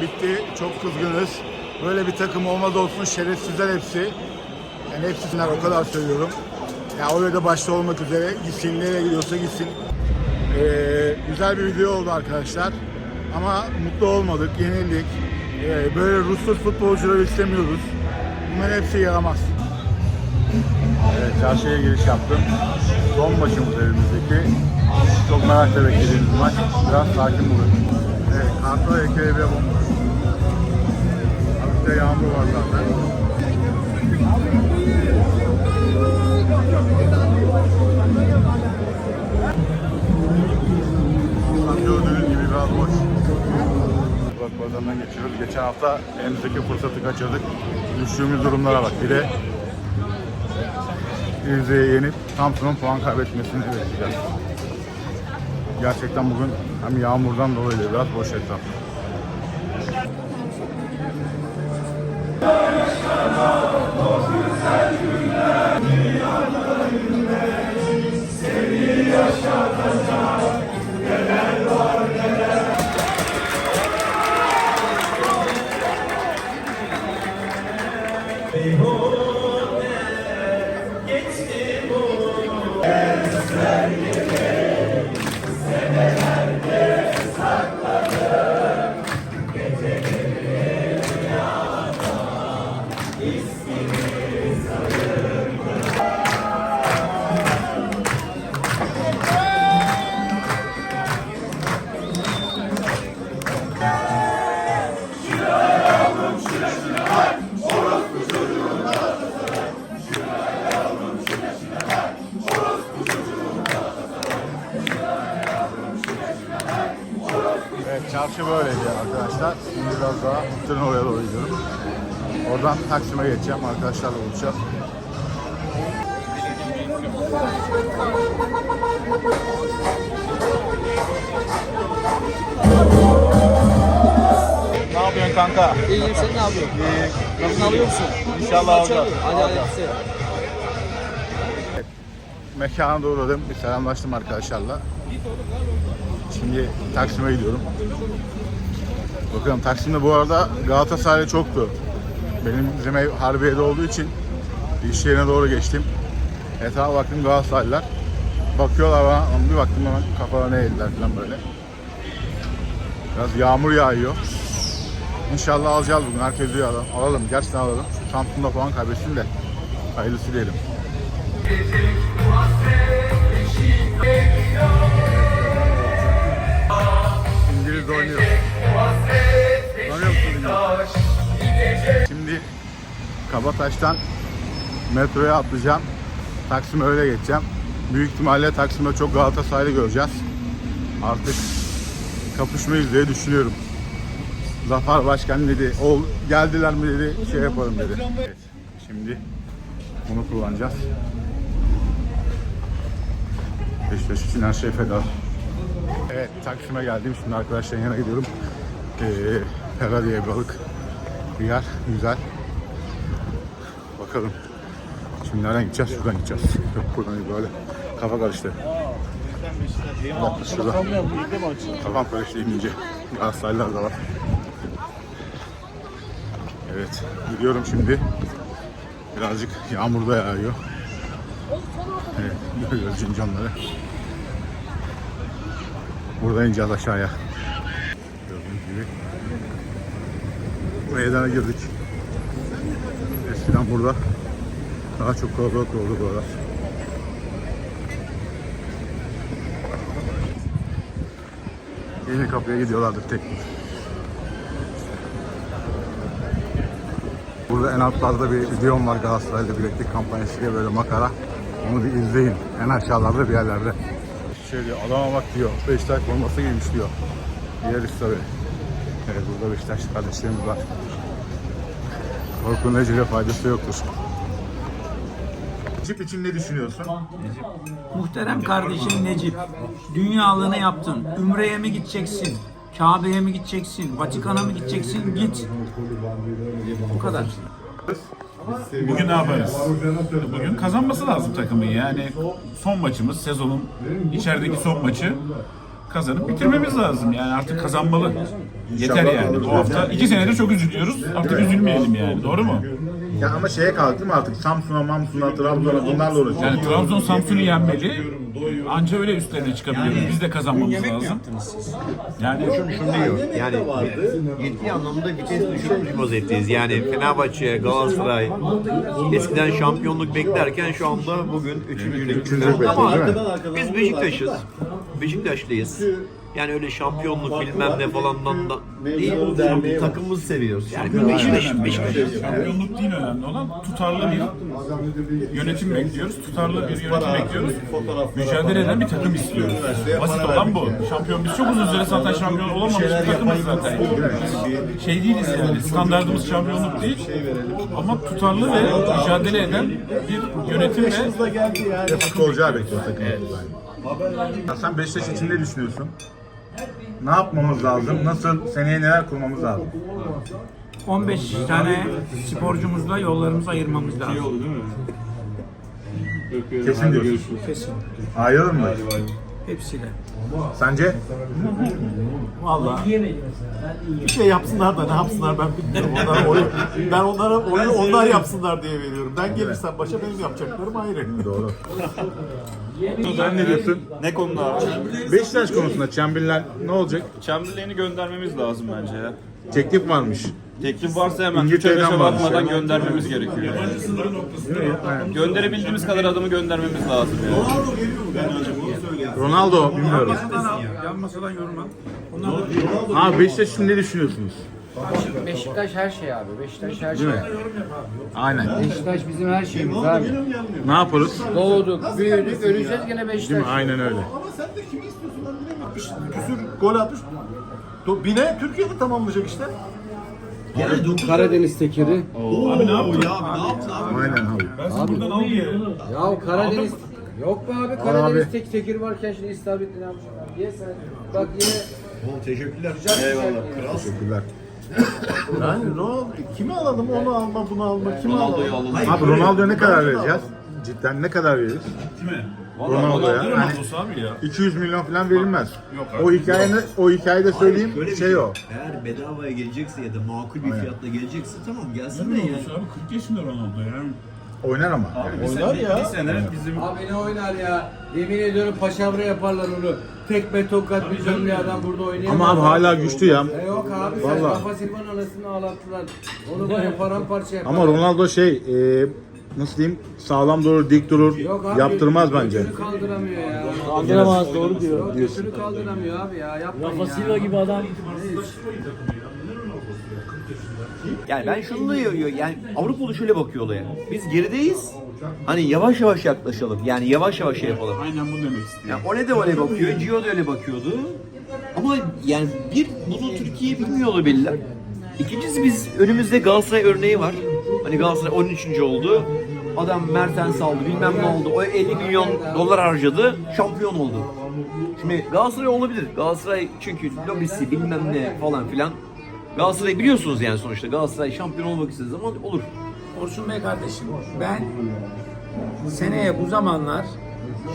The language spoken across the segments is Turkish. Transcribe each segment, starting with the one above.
bitti. Çok kızgınız. Böyle bir takım olmaz olsun. Şerefsizler hepsi. Yani hepsinden o kadar söylüyorum. Ya oraya da başta olmak üzere gitsin nereye gidiyorsa gitsin. Ee, güzel bir video oldu arkadaşlar. Ama mutlu olmadık, yenildik. Ee, böyle Rusuz futbolcuları istemiyoruz. Bunların hepsi yaramaz. Evet, çarşıya giriş yaptım. Son maçımız elimizdeki. Çok merakla beklediğimiz maç. Biraz sakin bulun. Kartal Eke'ye bir bomboş. Hafifte yağmur var zaten. Biraz boş. Bak pazarından geçiyoruz. Geçen hafta elimizdeki fırsatı kaçırdık. Düştüğümüz durumlara bak. Bir de Rize'ye yenip Samsun'un puan kaybetmesini bekleyeceğiz. Gerçekten bugün hem yağmurdan dolayı biraz boş etraf. Geçeceğim. Arkadaşlarla buluşacağız. Ne yapıyorsun kanka? İyiyim sen ne yapıyorsun? İyi. Kadın alıyor musun? İnşallah hadi. hadi. Mekana doğru uğradım. Bir selamlaştım arkadaşlarla. Şimdi Taksim'e gidiyorum. Bakalım Taksim'de bu arada Galatasaray çoktu. Benim bizim ev Harbiye'de olduğu için iş yerine doğru geçtim. Etrafa baktım Galatasaraylılar. Bakıyorlar bana, ama bir baktım hemen kafalarına eğildiler falan böyle. Biraz yağmur yağıyor. İnşallah alacağız bugün. Herkes diyor alalım. alalım. Gerçekten alalım. Samsun'da puan kaybetsin de hayırlısı diyelim. İngiliz oynuyor. Tanıyor musun İngiliz? Kabataş'tan metroya atlayacağım. Taksim'e öyle geçeceğim. Büyük ihtimalle Taksim'de çok Galatasaraylı göreceğiz. Artık kapışmayız diye düşünüyorum. Zafer Başkan dedi, ol geldiler mi dedi, şey yapalım dedi. Evet, şimdi bunu kullanacağız. Beşiktaş için her şey feda. Evet, Taksim'e geldim. Şimdi arkadaşların yanına gidiyorum. Ee, Pera diye bir balık bir yer. Güzel. Bakalım. Şimdi nereden gideceğiz? Şuradan gideceğiz. Yok buradan böyle. Kafa karıştı. Şurada. Kafam karıştı inince. Galatasaraylılar da var. Evet. Gidiyorum şimdi. Birazcık yağmur da yağıyor. Evet. Görüyoruz cincanları. Buradan ineceğiz aşağıya. Gördüğünüz gibi. Meydana girdik. Eskiden burada daha çok kalabalık oldu buralar. Yeni kapıya gidiyorlardır teknik. Burada en altlarda bir videom var Galatasaray'la bileklik kampanyası diye böyle makara. Onu bir izleyin. En aşağılarda bir yerlerde. Şey diyor, adama bak diyor. Beşiktaş forması giymiş diyor. Yeriz tabii. Evet burada Beşiktaş kardeşlerimiz var. Korkun ecele faydası yoktur. Cip için ne düşünüyorsun? Muhterem kardeşim Necip, dünyalığını yaptın. Ümre'ye mi gideceksin? Kabe'ye mi gideceksin? Vatikan'a mı gideceksin? Git. Bu kadar. Bugün ne yaparız? Bugün kazanması lazım takımın yani son maçımız sezonun içerideki son maçı. Kazanıp bitirmemiz lazım. Yani artık kazanmalı. Yeter yani. Bu hafta iki senedir çok üzülüyoruz. Artık üzülmeyelim yani. Doğru mu? Ya ama şeye mi artık Samsun'a, Mamsun'a, Trabzon'a bunlarla uğraşıyoruz. Yani Trabzon Samsun'u yenmeli. Anca öyle üstlerine çıkabiliyoruz. Biz de kazanmamız lazım. Yani şunu diyor. Yani yetki anlamında vites düşürmüş vaziyetteyiz. Yani Fenerbahçe, Galatasaray eskiden şampiyonluk beklerken şu anda bugün üçüncülük. Üçüncülük Ama biz Beşiktaş'ız. Beşiktaşlıyız. Yani öyle şampiyonluk bilmem ne falandan da değil. Takımımızı seviyoruz. Yani Beşiktaş, Beşiktaş'ız. şampiyonluk değil önemli olan tutarlı bir yönetim bekliyoruz. Tutarlı bir yönetim bekliyoruz. Mücadele eden bir takım istiyoruz. Basit olan bu. Şampiyon biz çok uzun süre zaten şampiyon olamamış bir takımız zaten. Biz şey değiliz yani. Standartımız şampiyonluk değil. Ama tutarlı ve mücadele eden bir yönetim ve Ve futbolcular bekliyor takımımızdan. Ya sen Beşiktaş için ne düşünüyorsun? Ne yapmamız lazım? Nasıl, seneye neler kurmamız lazım? 15 tane sporcumuzla yollarımızı ayırmamız lazım. Kesin diyorsun. Kesin. Ayrılır mı? Hepsiyle. Sence? Vallahi bir şey yapsınlar da ne yapsınlar ben bilmiyorum. Onlara oyu, ben onlara oyu onlar yapsınlar diye veriyorum. Ben gelirsem başa benim yapacaklarım ayrı. Doğru. Sen ne diyorsun? Ne konuda abi? Beşiktaş konusunda Chamberlain ne olacak? Chamberlain'i göndermemiz lazım bence ya. Teklif varmış. Teklif varsa hemen İngiltere'den bakmadan göndermemiz gerekiyor. Gönderebildiğimiz kadar adamı göndermemiz lazım yani. Ronaldo bilmiyorum. Masadan yan masadan yorum al. Onlar Ha Beşiktaş için ne düşünüyorsunuz? Beşiktaş her şey abi. Beşiktaş her şey. Aynen. Beşiktaş bizim her şeyimiz abi. Ne yaparız? Doğduk, büyüdük, öleceğiz gene Değil Beşiktaş. mi? Aynen öyle. Ama sen de kimi istiyorsun ben bilemiyorum. Küsür gol atmış. Do- Bine Türkiye'de tamamlayacak işte. Karadeniz tekeri. Abi ne yaptın? Aynen abi. Ben sizi buradan al diye. Ya Karadeniz... Yok be abi. Karadeniz tek tekir varken şimdi istavritli ne yapacağım abi? Ye sen. Bak yine... Teşekkürler. Eyvallah. Teşekkürler. Yani Ronaldo, kimi alalım onu alma bunu alma kimi alalım. Abi Ronaldo'ya ne kadar vereceğiz? Cidden ne kadar veririz? Kime? Ronaldo'ya. Ne Yani Ronaldo'su abi ya? 200 milyon falan verilmez. Yok abi. O hikayeni o hikayede söyleyeyim Şöyle bir şey o. Eğer bedavaya gelecekse ya da makul bir fiyatla gelecekse tamam gelsin de Ne yani. Abi? 40 yaşında Ronaldo ya. Oynar ama. Oynar ya. Bir sene bizim Abi ne oynar ya? Yemin ediyorum paşavra yaparlar onu. Tekme tokat bir cömle adam burada oynayamaz. Ama abi hala güçlü ya. E yok abi sen Vallahi. Rafa Silva'nın anasını ağlattılar. Onu böyle paramparça yapar. Ama Ronaldo şey e, nasıl diyeyim sağlam durur, dik durur. Yok abi, Yaptırmaz bence. Götünü kaldıramıyor ya. Kaldıramaz doğru diyor. Götünü kaldıramıyor abi ya yapmayın Rafa Silva gibi adam. Yani ben şunu da diyor yani Avrupalı şöyle bakıyor olaya. Biz gerideyiz. Hani yavaş yavaş yaklaşalım. Yani yavaş yavaş şey yapalım. Aynen bunu demek istiyorum. Yani o ne de öyle bakıyor, Gio da öyle bakıyordu. Ama yani bir bunu Türkiye bilmiyor olabilirler. İkincisi biz önümüzde Galatasaray örneği var. Hani Galatasaray 13. oldu. Adam Mertens aldı, bilmem ne oldu. O 50 milyon dolar harcadı, şampiyon oldu. Şimdi Galatasaray olabilir. Galatasaray çünkü lobisi bilmem ne falan filan. Galatasaray biliyorsunuz yani sonuçta Galatasaray şampiyon olmak istediği zaman olur. Orçun Bey kardeşim ben seneye bu zamanlar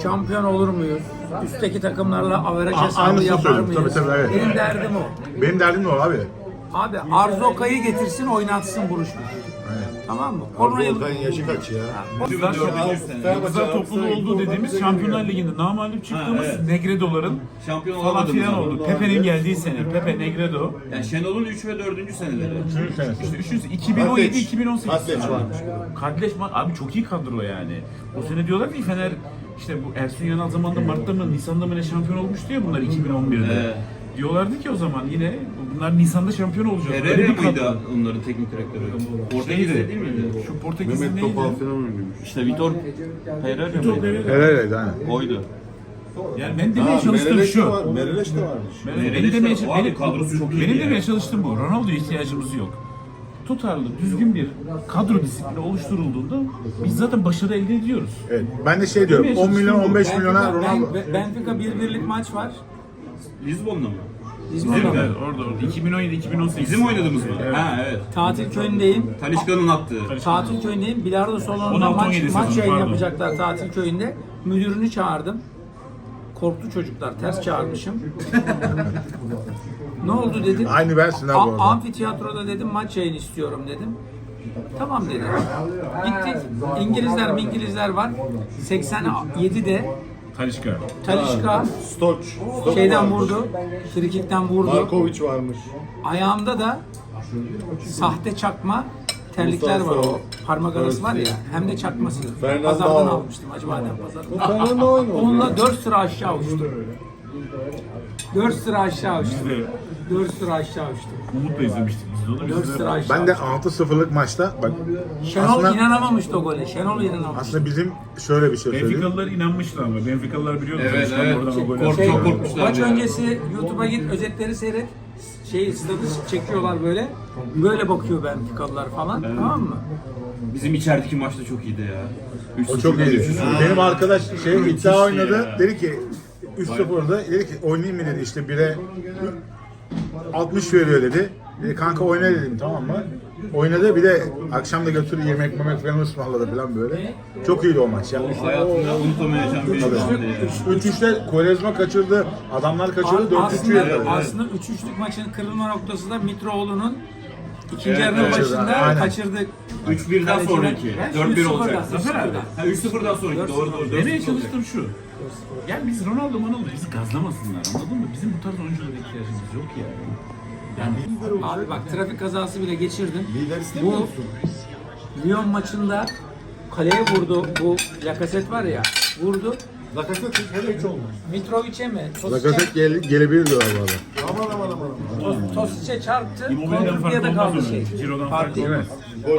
şampiyon olur muyuz? Üstteki takımlarla averaj A- hesabı aynısını yapar mıyız? Tabii, tabii, evet. Benim derdim o. Benim derdim ne o abi? Abi Arzoka'yı getirsin oynatsın buruşmuş. Tamam mı? Orayı yaşı kaç ya? Yıldızlar topluluğu olduğu dediğimiz Şampiyonlar Ligi'nde namalip çıktığımız Negredo'ların şampiyon falan filan oldu. Pepe'nin geldiği sene. Pepe Negredo. Yani Şenol'un 3 ve 4. seneleri. Üçüncü senesi. İşte 300 2017 2018. Kardeş varmış. Kardeş ma- abi çok iyi kadro yani. O sene diyorlar ki Fener işte bu Ersun Yanal zamanında Mart'ta mı Nisan'da mı ne şampiyon olmuştu ya bunlar 2011'de. Evet. Diyorlardı ki o zaman yine bunlar Nisan'da şampiyon olacak. Öyle Herrera bir kadro. mıydı onların teknik direktörü? Portekiz'de Neydi? değil miydi? Şu Portekiz'in neydi? İşte Vitor Pereira Vitor mıydı? Pereira. Evet aynen. Oydu. Yani ben demeye çalıştığım şu. Mereleş de varmış. Benim, Nerede benim demeye? Abi benim, kadrosu çok iyi benim ya. demeye çalıştığım bu. Ronaldo'ya ihtiyacımız yok. Tutarlı, düzgün bir kadro disiplini oluşturulduğunda biz zaten başarı elde ediyoruz. Evet. Ben de şey diyorum 10 milyon 15 milyona Ronaldo. Ben- Benfica bir birlik maç var. Lizbon'da mı? İzmir'de. Evet, orada orada. 2017-2018. Bizim oynadığımız mı? Ha evet. Tatil köyündeyim. Talişka'nın attığı. Tatil köyündeyim. Bilardo salonunda 16-17 maç, maç sezonu, yayın pardon. yapacaklar tatil köyünde. Müdürünü çağırdım. Korktu çocuklar. Ters çağırmışım. ne oldu dedim. Aynı bensinler bu A- amfiteyatroda dedim maç yayın istiyorum dedim. Tamam dedi. Gittik. İngilizler mi İngilizler var. 87'de Talişka. Talişka Stoç. şeyden vurdu. Frikikten vurdu. Markovic varmış. Ayağımda da sahte çakma terlikler var o parmak arası var ya hem de çakması. Fernando. Pazardan almıştım Acıbadem pazarından. Fernando. Onunla 4 sıra aşağı uçtum. 4 sıra aşağı uçtum. Biz de 4 sıra aşağı uçtum. Umut'la izlemiştik biz de onu. 4 Biz de sıra aşağı Ben de uçtum. 6-0'lık maçta bak Şenol aslında- inanamamıştı o gole. Şenol inanamamıştı. aslında bizim şöyle bir şey söyleyeyim. Benfikalılar inanmıştı ama. Benfikalılar biliyordu. Evet, evet. oradan o golü Kork- çok. Maç ya. öncesi YouTube'a git özetleri seyret. Şey stadı çekiyorlar böyle. Böyle bakıyor Benfikalılar falan. Tamam mı? Bizim içerideki maç da çok iyiydi ya. O çok iyi. Benim arkadaş şey iddia oynadı. ya. Dedi ki 3-0'da dedi ki oynayayım mı dedi işte 1'e 60 veriyor dedi. Dedi, kanka oyna dedim tamam mı? Oynadı bir de akşam da götürü yemek memek falan ısmarladı falan böyle. Çok iyiydi o maç ya. Hayatımda unutamayacağım bir maçtı ya. 3-3'te Kovarejma kaçırdı. Adamlar kaçırdı 4-3 aslında, aslında 3-3'lük maçın kırılma noktası da Mitroğlu'nun ikinci Evet, yarının başında Aynen. kaçırdı. 3-1'den Kaleciden- sonraki. Ben 4-1 3-0'dan, olacak. 3-0'dan. Ha 3-0'dan sonraki. Doğru doğru. Demeye 4-0 olacak. çalıştığım şu. Yani biz Ronaldo Manaldo bizi gazlamasınlar anladın mı? Bizim bu tarz oyunculara ihtiyacımız yok yani. Yani Abi bak trafik kazası bile geçirdim. Lider istemiyor Bu musun? Lyon maçında kaleye vurdu. Bu Lacazette var ya vurdu. Lacazette hele hiç olmaz. Mitrovic'e mi? Lacazette gel, gelebilir diyorlar bu arada. Aman aman aman. aman. Tos- Tosic'e çarptı. Immobile'den fark kaldı olmaz şey. onun. Ciro'dan Fark değil. olmaz.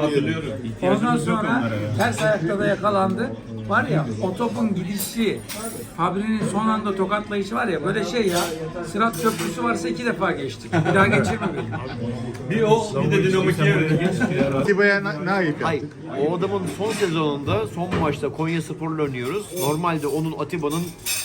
Hatırlıyorum. Ondan İhtiyacımız yok sonra onlara ya. ters ayakta da yakalandı. Var ya o topun gidişi, Fabri'nin son anda tokatlayışı var ya böyle şey ya. Sırat köprüsü varsa iki defa geçtik. Bir daha geçirme beni. Bir o bir de Dinamo Kiev'e. Atiba'ya ayıp Hayır. yaptık? O adamın son sezonunda son maçta Konya Spor'la oynuyoruz. Normalde onun Atiba'nın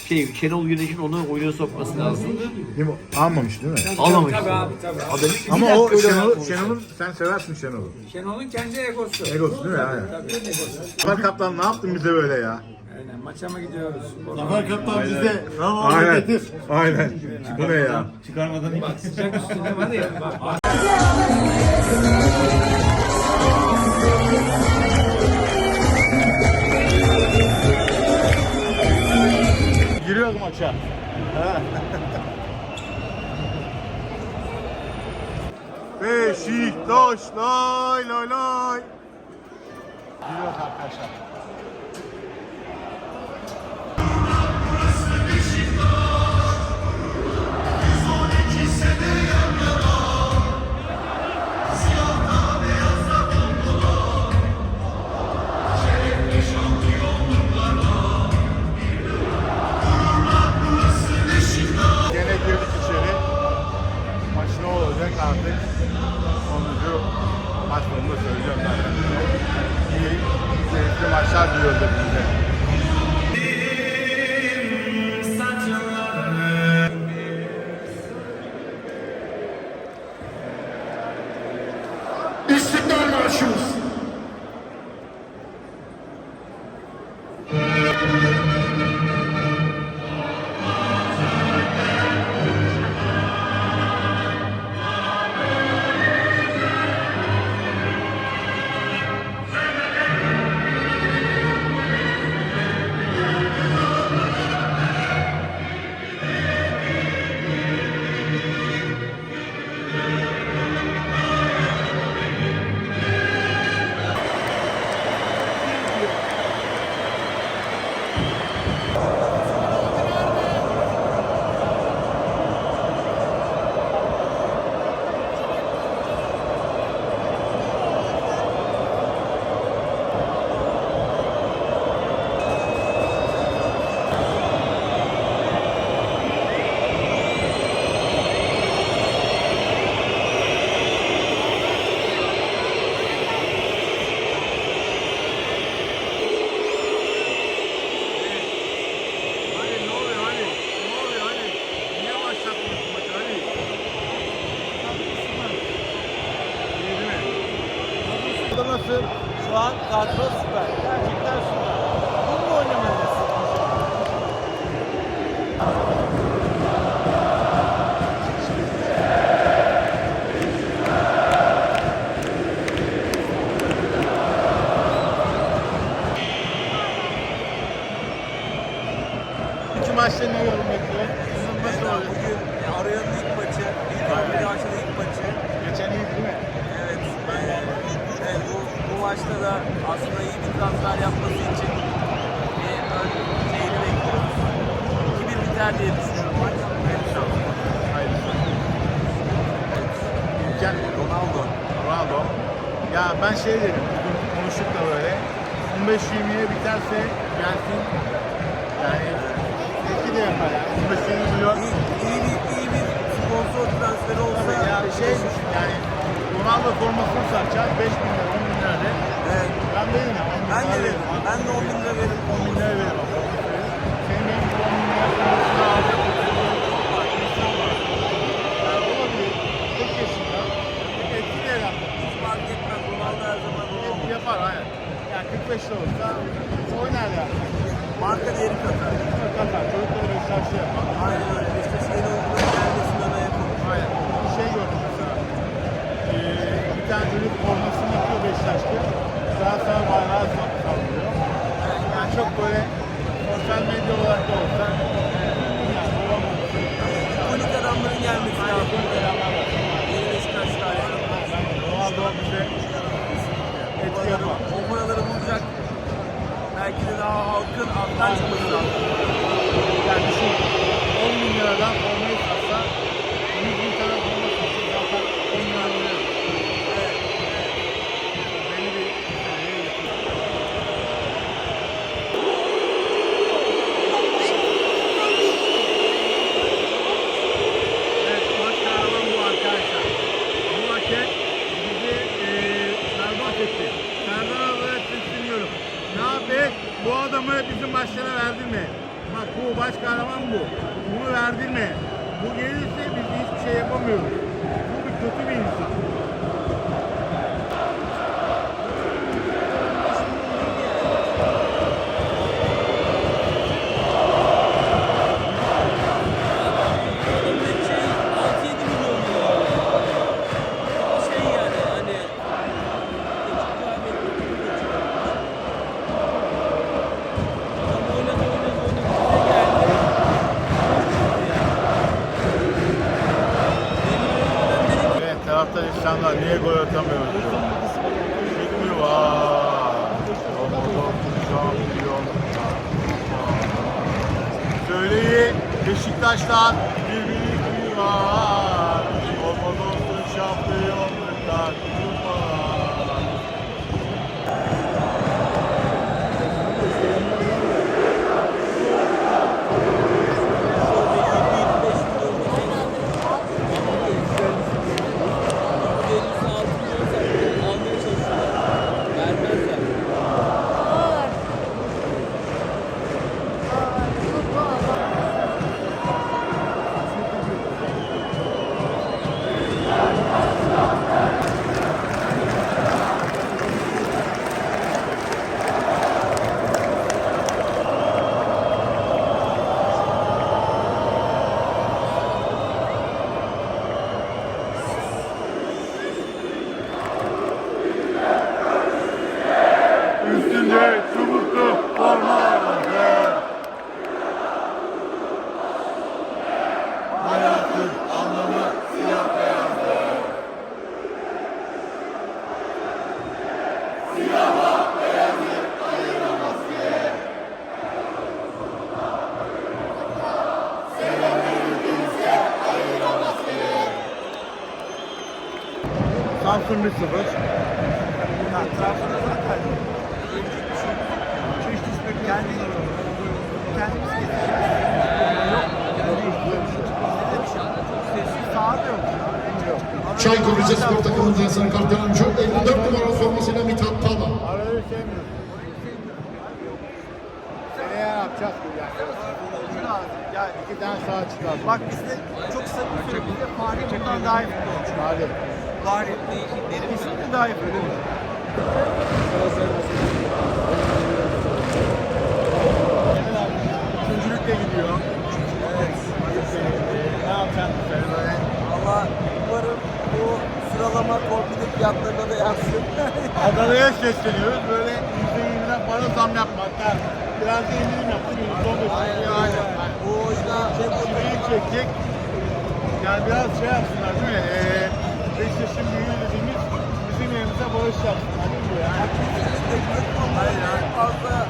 şey Şenol Güneş'in onu oyuna sokması lazımdı. Değil mi? Almamış değil mi? Alamamış. Tabii abi tabii. Adam bir Ama dakika o öyle Şenol. Şenol'un sen seversin Şenol'u. Şenol'un kendi egosu. Egosu değil mi? Aynen. Tabii egosu. Kaptan ne yaptın bize böyle ya? Aynen maça mı gidiyoruz? Zafer Kaptan bize Ronaldo Aynen. getir. Aynen. Bu ne ya? Çıkarmadan iki. Sıcak üstünde var ya. Bak, maça. Beşiktaş lay lay lay. Giriyoruz arkadaşlar. Şu an kadro süper. Gerçekten süper. Bununla oynamalıyız. Beşiktaş'ta da aslında iyi bir transfer yapması için bir ön şeyini bekliyoruz. 2-1 biter diye düşünüyorum maç. İlker Ronaldo. Ronaldo. Ya ben şey dedim, bugün konuştuk da böyle. 15-20'ye biterse gelsin. Yani belki de yapar yani. 15-20 milyon. İyi, iyi bir, iyi bir sponsor transferi olsa Ya şey yani Ronaldo formasını satacağız 5 bin lira, 10 bin lira de. Evet. Ben veririm ya. 10 bin Ben de veririm. Ben de 10 bin lira veririm. 10 bin lira veririm. 45'te olsa oynar yani. Marka değeri katar. Katar. Çocukları bir şey yapar. Aynen öyle. Adamı bizim başlara verdirme. Bak bu baş kahraman bu. Bunu verdirme. Bu gelirse biz hiçbir şey yapamıyoruz. Bu bir kötü bir insan. Beşiktaş'tan Samsun 1-0. Ya Trabzon'a zaten kendi kendimiz Çaykur Rizespor takımından sarı kart gören çok 54 numara formasıyla Mithat Tala. Arayı sevmiyoruz. Seneye ne yapacağız bu yani? Ya iki tane sağa çıkar. Bak bizde çok samimi söylüyorum. Bizde Fahri bundan daha iyi futbolcu. Fahri. Fahri. Kesinlikle daha iyi futbolcu. Üçüncülükle gidiyor. Evet. Ne yapacaksın bu sene? Valla umarım bu sıralama torpili fiyatlarına da yansın. Adana'ya sesleniyoruz. Böyle %20'den para zam yapmaklar. Biraz da indirim yaptın. %15. Aynen. Aynen. Bu oyuna Çiftliği çekecek. Yani biraz şey yapsınlar yerimize bağış yapsın. Hadi bu ya. Hayır yani fazla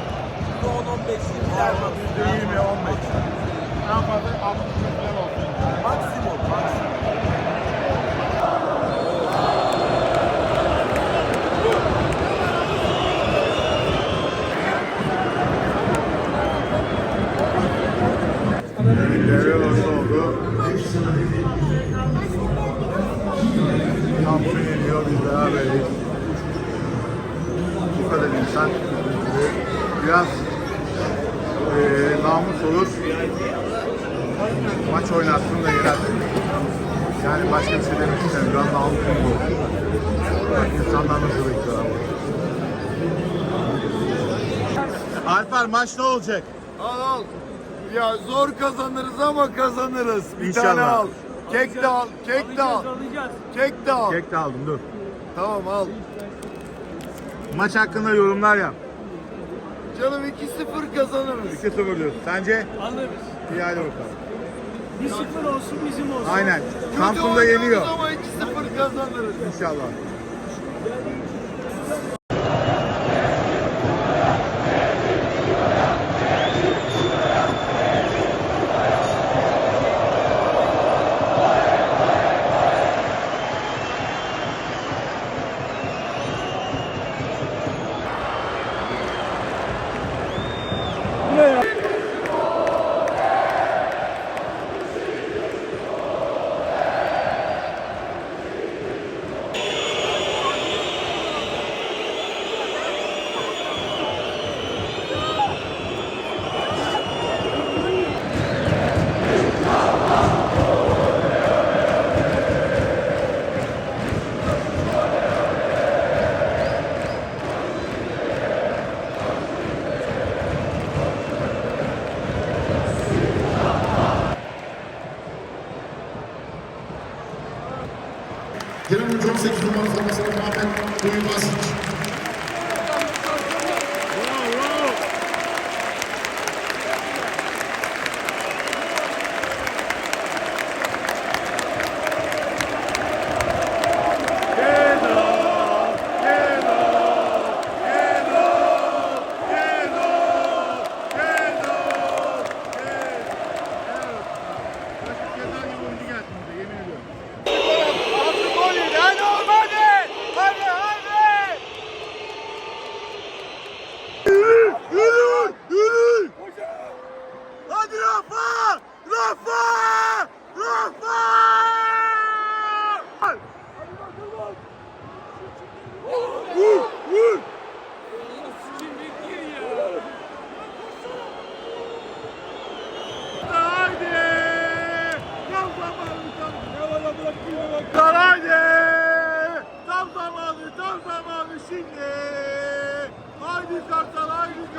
%10-15 milyar %20, 15. En fazla 60 milyon olsun. maksimum. maksimum. Devre arası oldu. Samsun yeniyor, biz beraberiz. İnsan. Biraz eee namus olur. Maç oynatsın da yener. Yani başka bir şey demek istemiyorum. Biraz namusum bu. Bak insanlar nasıl bekliyor ama. Alper maç ne olacak? Al al. Ya zor kazanırız ama kazanırız. Bir İnşallah. tane al. Kek de al. Kek de al. Kek de al. Kek de aldım dur. Tamam al. Maç hakkında yorumlar yap. Canım 2-0 kazanırız. 2-0 diyorsun. Sence? Alırız. İyi hadi bakalım. 1-0 olsun bizim olsun. Aynen. Kötü Samsun'da oynuyoruz yeniyor. Ama 2-0 kazanırız. İnşallah.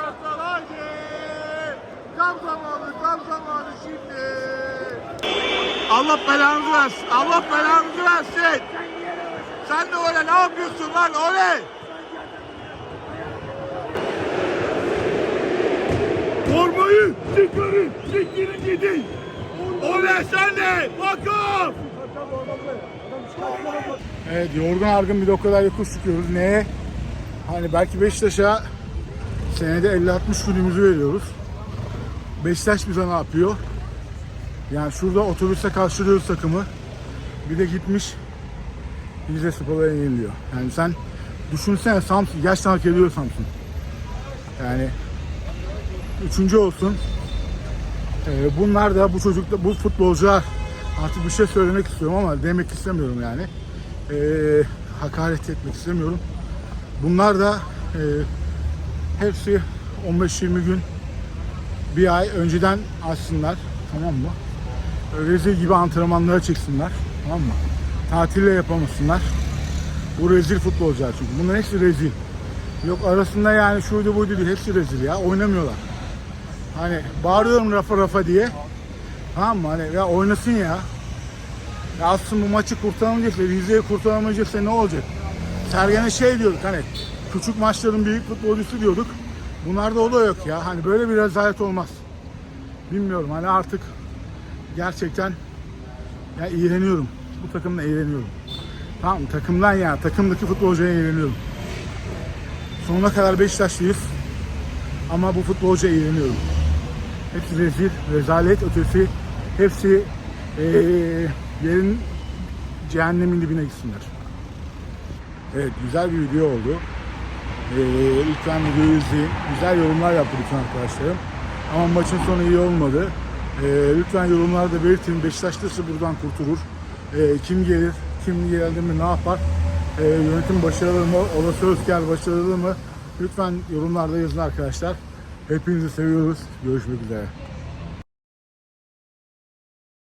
Kartal haydi! Tam zamanı tam zamanı şimdi! Allah belanızı versin! Allah belanızı versin! Sen de öyle ne yapıyorsun lan öyle? Formayı çıkarın, çekilin gidin. Oley sen de, bakın. Evet, yorgun argın bir de o kadar yokuş çıkıyoruz. Neye? Hani belki Beşiktaş'a senede 50-60 günümüzü veriyoruz. Beşiktaş bize ne yapıyor? Yani şurada otobüste karşılıyoruz takımı. Bir de gitmiş Rize Spor'a yeniliyor. Yani sen düşünsene Samsun, gerçekten hak ediyor Samsun. Yani üçüncü olsun. Ee, bunlar da bu çocukta bu futbolcular artık bir şey söylemek istiyorum ama demek istemiyorum yani. Ee, hakaret etmek istemiyorum. Bunlar da e, hepsi 15-20 gün bir ay önceden açsınlar tamam mı? Rezil gibi antrenmanlara çeksinler tamam mı? Tatille yapamasınlar. Bu rezil futbolcular çünkü. Bunların hepsi rezil. Yok arasında yani şuydu buydu değil. Hepsi rezil ya. Oynamıyorlar. Hani bağırıyorum rafa rafa diye. Tamam mı? Hani ya oynasın ya. Ya aslında bu maçı kurtaramayacaksa, Rize'yi kurtaramayacaksa ne olacak? Sergen'e şey diyorduk hani küçük maçların büyük futbolcusu diyorduk. Bunlarda o da yok ya. Hani böyle bir rezalet olmaz. Bilmiyorum hani artık gerçekten ya iğreniyorum. Bu takımla iğreniyorum. Tamam takımdan ya takımdaki futbolcuya eğleniyorum. Sonuna kadar Beşiktaşlıyız. Ama bu futbolcuya eğleniyorum. Hepsi rezil, rezalet ötesi. Hepsi eee yerin cehennemin dibine gitsinler. Evet güzel bir video oldu. Ee, lütfen videoyu izleyin. Güzel yorumlar yaptı lütfen arkadaşlarım. Ama maçın sonu iyi olmadı. Ee, lütfen yorumlarda belirtin. Beşiktaş nasıl buradan kurtulur? Ee, kim gelir? Kim geldi mi? Ne yapar? Ee, yönetim başarılı mı? Olası Özker başarılı mı? Lütfen yorumlarda yazın arkadaşlar. Hepinizi seviyoruz. Görüşmek üzere.